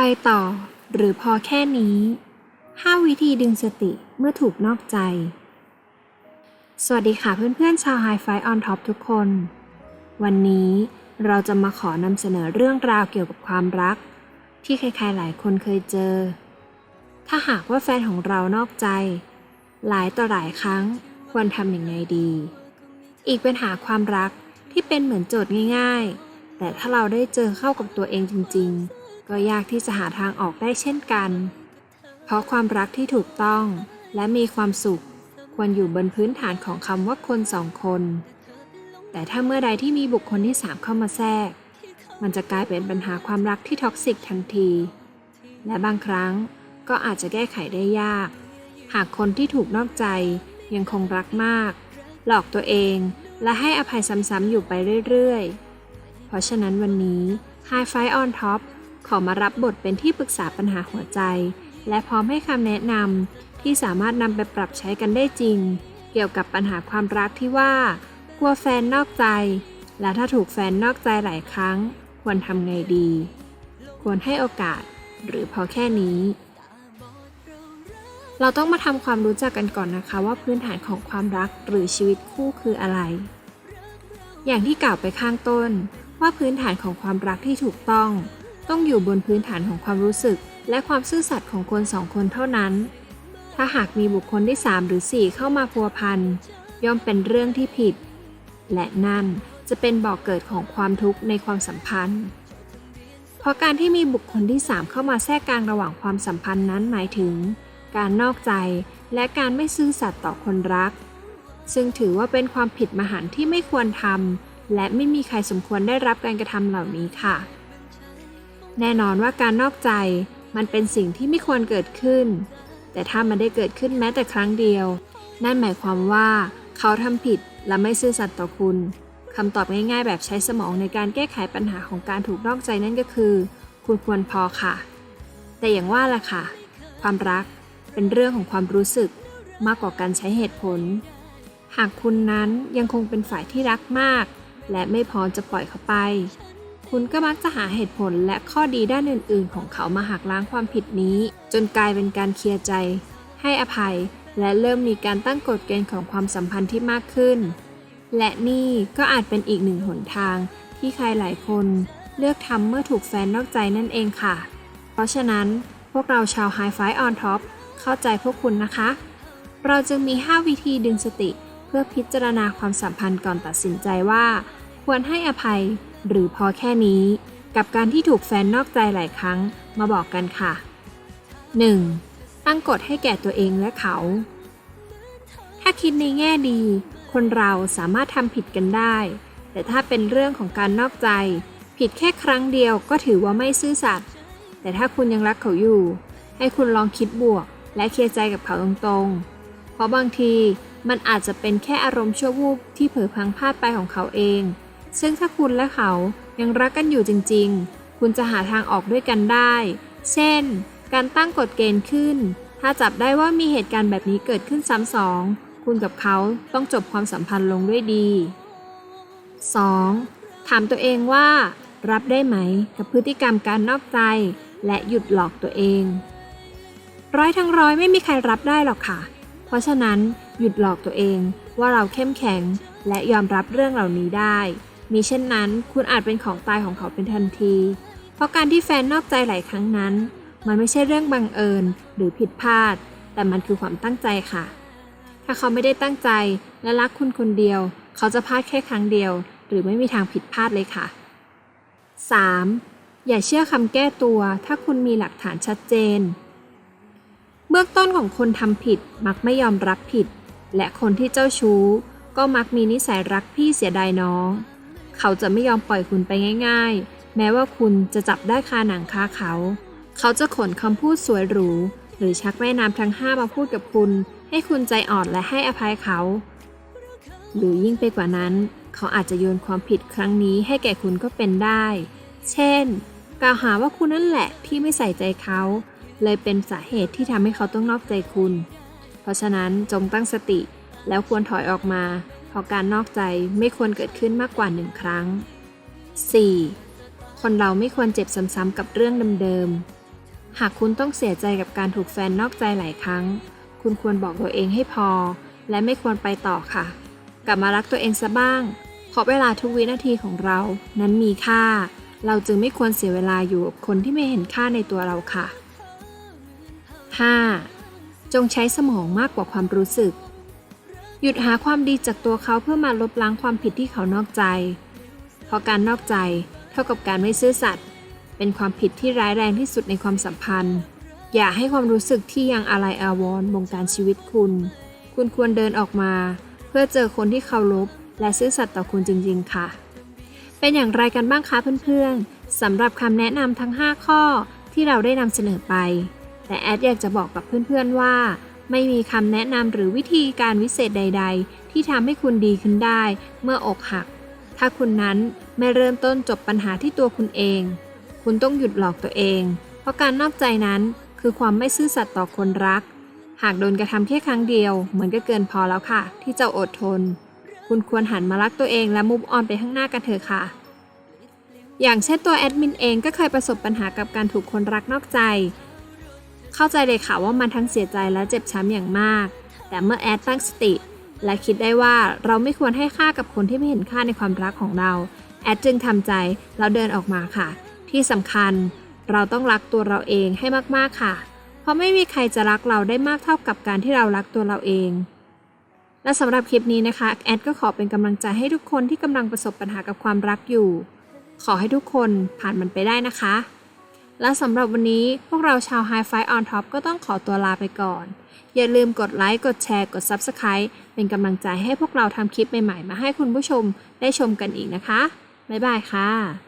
ไปต่อ หรือพอแค่นี้ 5 วิธีดึงสติเมื่อถูกนอกใจ สวัสดีค่ะเพื่อนๆ ชาว High Five on Top ทุกคน วันนี้เราจะมาขอนำเสนอเรื่องราวเกี่ยวกับความรัก ที่ใครๆหลายคนเคยเจอ ถ้าหากว่าแฟนของเรานอกใจ หลายต่อหลายครั้งควรทำอย่างไงดี อีกปัญหาความรักที่เป็นเหมือนโจทย์ง่าย ๆ แต่ถ้าเราได้เจอเข้ากับตัวเองจริง ๆ ก็ยากที่จะหาทางออกได้เช่นกัน เพราะความรักที่ถูกต้องและมีความสุขควรอยู่บนพื้นฐานของคำว่าคนสองคน แต่ถ้าเมื่อใดที่มีบุคคลที่สามเข้ามาแทรก มันจะกลายเป็นปัญหาความรักที่ท็อกซิกทันที และบางครั้งก็อาจจะแก้ไขได้ยาก หากคนที่ถูกนอกใจยังคงรักมาก หลอกตัวเองและให้อภัยซ้ำๆอยู่ไปเรื่อยๆ เพราะฉะนั้นวันนี้ High Five on Top ขอมารับบทเป็นที่ปรึกษาปัญหาหัวใจ และพร้อมให้คำแนะนำที่สามารถนำไปปรับใช้กันได้จริง เกี่ยวกับปัญหาความรักที่ว่า กลัวแฟนนอกใจ และถ้าถูกแฟนนอกใจหลายครั้ง ควรทำไงดี ควรให้โอกาส หรือพอแค่นี้ เราต้องมาทำความรู้จักกันก่อนนะคะว่าพื้นฐานของความรักหรือชีวิตคู่คืออะไร อย่างที่กล่าวไปข้างต้นว่าพื้นฐานของความรักที่ถูกต้อง ต้องอยู่บนพื้นฐานของความรู้สึก และความซื่อสัตย์ของคนสองคนเท่านั้น ถ้าหากมีบุคคลที่ 3 หรือ 4 เข้ามาพัวพันย่อมเป็นเรื่องที่ผิด และนั่นจะเป็นบ่อกเกิดของความทุกข์ในความสัมพันธ์ เพราะการที่มีบุคคลที่ 3 เข้ามาแทรกกลางระหว่างความสัมพันธ์นั้นหมายถึง การนอกใจและการไม่ซื่อสัตย์ต่อคนรัก ซึ่งถือว่าเป็นความผิดมหันต์ที่ไม่ควรทำและไม่มีใครสมควรได้รับการกระทำเหล่านี้ค่ะ แน่นอนว่าการนอกใจมันเป็นสิ่งที่ไม่ควรเกิดขึ้น แต่ถ้ามันได้เกิดขึ้นแม้แต่ครั้งเดียว นั่นหมายความว่าเขาทำผิดและไม่ซื่อสัตย์ต่อคุณคำตอบง่ายๆ แบบใช้สมองในการแก้ไขปัญหาของการถูกนอกใจนั่นก็คือ คุณควรพอค่ะ แต่อย่างว่าแหละค่ะ ความรักเป็นเรื่องของความรู้สึกมากกว่าการใช้เหตุผล หากคุณนั้นยังคงเป็นฝ่ายที่รักมาก และไม่พร้อมจะปล่อยเขาไป คุณก็มักจะหาเหตุผลและข้อดีด้านอื่น ๆ ของเขามาหักล้างความผิดนี้ จนกลายเป็นการเคลียร์ใจ ให้อภัย และเริ่มมีการตั้งกฎเกณฑ์ของความสัมพันธ์ที่มากขึ้น และนี่ก็อาจเป็นอีกหนึ่งหนทาง ที่ใครหลายคนเลือกทำเมื่อถูกแฟนนอกใจนั่นเองค่ะ เพราะฉะนั้นพวกเราชาว High Five on Top เข้าใจพวกคุณนะคะ เราจึงมี 5 วิธีดึงสติ เพื่อพิจารณาความสัมพันธ์ก่อนตัดสินใจว่า ควรให้อภัย หรือพอแค่นี้ กับการที่ถูกแฟนนอกใจหลายครั้งมาบอกกันค่ะ 1. ตั้งกฎให้แก่ตัวเองและเขา ถ้าคิดในแง่ดี คนเราสามารถทำผิดกันได้ แต่ถ้าเป็นเรื่องของการนอกใจ ผิดแค่ครั้งเดียวก็ถือว่าไม่ซื่อสัตย์แต่ถ้าคุณยังรักเขาอยู่ ให้คุณลองคิดบวก และเคลียร์ใจกับเขาตรงๆ เพราะบางทีมันอาจจะเป็นแค่อารมณ์ชั่ววูบที่เผลอพังพลาดไปของเขาเอง ซึ่งถ้าคุณและเขายังรักกันอยู่จริงๆ คุณจะหาทางออกด้วยกันได้ เช่น การตั้งกฎเกณฑ์ขึ้น ถ้าจับได้ว่ามีเหตุการณ์แบบนี้เกิดขึ้นซ้ำสอง คุณกับเขาต้องจบความสัมพันธ์ลงด้วยดี 2. ถามตัวเองว่า รับได้ไหมกับพฤติกรรมการนอกใจ และหยุดหลอกตัวเอง ร้อยทั้งร้อยไม่มีใครรับได้หรอกค่ะ เพราะฉะนั้นหยุดหลอกตัวเองว่าเราเข้มแข็งและยอมรับเรื่องเหล่านี้ได้ มีเช่นนั้น คุณอาจเป็นของตายของเขาเป็นทันที เพราะการที่แฟนนอกใจหลายครั้งนั้น มันไม่ใช่เรื่องบังเอิญหรือผิดพลาด แต่มันคือความตั้งใจค่ะ ถ้าเขาไม่ได้ตั้งใจและรักคุณคนเดียว เขาจะพลาดแค่ครั้งเดียว หรือไม่มีทางผิดพลาดเลยค่ะ 3. อย่าเชื่อคำแก้ตัว ถ้าคุณมีหลักฐานชัดเจน เบื้องต้นของคนทำผิดมักไม่ยอมรับผิด และคนที่เจ้าชู้ ก็มักมีนิสัยรักพี่เสียดายน้อง เขาจะไม่ยอมปล่อยคุณไปง่าย ๆ แม้ว่าคุณจะจับได้คาหนังคาเขา เขาจะขนคำพูดสวยหรู หรือชักแม่น้ำทั้งห้ามาพูดกับคุณ ให้คุณใจอ่อนและให้อภัยเขา หรือยิ่งไปกว่านั้น เขาอาจจะโยนความผิดครั้งนี้ให้แก่คุณก็เป็นได้ เช่น กล่าวหาว่าคุณนั่นแหละที่ไม่ใส่ใจเขา เลยเป็นสาเหตุที่ทำให้เขาต้องนอกใจคุณ เพราะฉะนั้นจงตั้งสติแล้วควรถอยออกมา ราะการนอกใจไม่ควรเกิดขึ้นมากกว่าหนึ่งครั้ง 4. คนเราไม่ควรเจ็บซ้ำๆกับเรื่องเดิมๆ หากคุณต้องเสียใจกับการถูกแฟนนอกใจหลายครั้ง คุณควรบอกตัวเองให้พอ และไม่ควรไปต่อค่ะ กลับมารักตัวเองซะบ้าง เพราะเวลาทุกวินาทีของเรา นั้นมีค่า เราจึงไม่ควรเสียเวลาอยู่กับคนที่ไม่เห็นค่าในตัวเราค่ะ 5. จงใช้สมองมากกว่าความรู้สึก หยุดหาความดีจากตัวเขาเพื่อมาลบล้างความผิดที่เขานอกใจ เพราะการนอกใจเท่ากับการไม่ซื่อสัตย์เป็นความผิดที่ร้ายแรงที่สุดในความสัมพันธ์ อย่าให้ความรู้สึกที่ยังอาลัยอาวรณ์บงการชีวิตคุณ คุณควรเดินออกมา เพื่อเจอคนที่เคารพและซื่อสัตย์ต่อคุณจริง ๆ ค่ะ เป็นอย่างไรกันบ้างคะเพื่อนๆสำหรับคำแนะนำทั้ง 5 ข้อที่เราได้นำเสนอไป แต่แอดอยากจะบอกกับเพื่อนๆว่า ไม่มีคำแนะนำหรือวิธีการวิเศษใด ๆ ที่ทำให้คุณดีขึ้นได้ เมื่ออกหัก ถ้าคุณนั้นไม่เริ่มต้นจบปัญหาที่ตัวคุณเอง คุณต้องหยุดหลอกตัวเอง เพราะการนอกใจนั้นคือความไม่ซื่อสัตย์ต่อคนรัก หากโดนกระทำแค่ครั้งเดียว เหมือนก็เกินพอแล้วค่ะ ที่จะอดทน คุณควรหันมารักตัวเองและมุฟออนไปข้างหน้ากันเถอะค่ะ อย่างเช่นตัวแอดมินเองก็เคยประสบปัญหากับการถูกคนรักนอกใจ เข้าใจเลยค่ะว่ามันทั้งเสียใจและเจ็บช้ำอย่างมาก แต่เมื่อแอดตั้งสติ และคิดได้ว่าเราไม่ควรให้ค่ากับคนที่ไม่เห็นค่าในความรักของเรา แอดจึงทำใจแล้วเดินออกมาค่ะ ที่สำคัญเราต้องรักตัวเราเองให้มากๆค่ะ เพราะไม่มีใครจะรักเราได้มากเท่ากับการที่เรารักตัวเราเอง และสำหรับคลิปนี้นะคะ แอดก็ขอเป็นกำลังใจให้ทุกคนที่กำลังประสบปัญหากับความรักอยู่ ขอให้ทุกคนผ่านมันไปได้นะคะ และสำหรับวันนี้พวกเราชาว Hi-Fi on Top ก็ต้องขอตัวลาไปก่อน อย่าลืมกดไลค์ กดแชร์ กด Subscribe เป็นกำลังใจให้พวกเราทำคลิปใหม่ๆ มาให้คุณผู้ชมได้ชมกันอีกนะคะ บ๊ายบายค่ะ